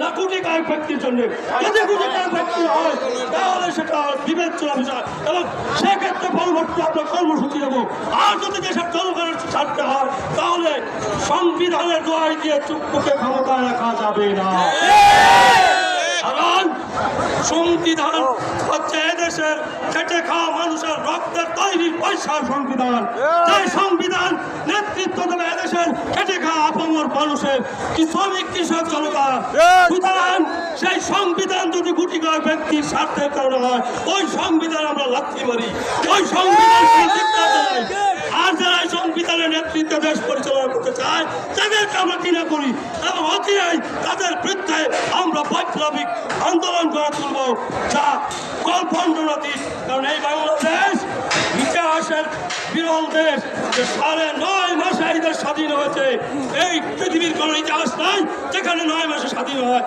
না কোটি কয়েক ব্যক্তির জন্য? যদি কোটি কয়েক ব্যক্তি হয় তাহলে সেটা বিবেচ্য বিষয় এবং সেক্ষেত্রে পরবর্তী আমরা কর্মসূচি দেবো আর যদি দেশের জনগণের ছাড়তে হয় তাহলে সংবিধানের দোয়াই দিয়ে চুপকে ক্ষমতায় রাখা যাবে না। কারণ সংবিধান হচ্ছে এদেশের খেটে খাওয়া মানুষের রক্তের তৈরি পয়সার সংবিধান। সেই সংবিধান নেতৃত্ব দেবে এদেশের খাওয়া মানুষের কি শ্রমিক কৃষক জনতা সুতরাং সেই সংবিধান যদি গুটি কয়েক ব্যক্তির স্বার্থের কারণে হয় ওই সংবিধান আমরা লাথি মারি। ওই সংবিধান আর যারা সংবিধানের নেতৃত্বে দেশ পরিচালনা করতে চায় তাদেরকে আমরা ঘৃণা করি? এবং অচিরেই তাদের বিরুদ্ধে আমরা বৈপ্লবিক আন্দোলন গড়ে তুলব যা কল্পনাতীত কারণ এই বাংলাদেশ ইতিহাসের বিরল দেশ যে সাড়ে নয় দেশ স্বাধীন হয়েছে। এই পৃথিবীর কোনো ইতিহাস নাই যেখানে নয় মাসে স্বাধীন হয়।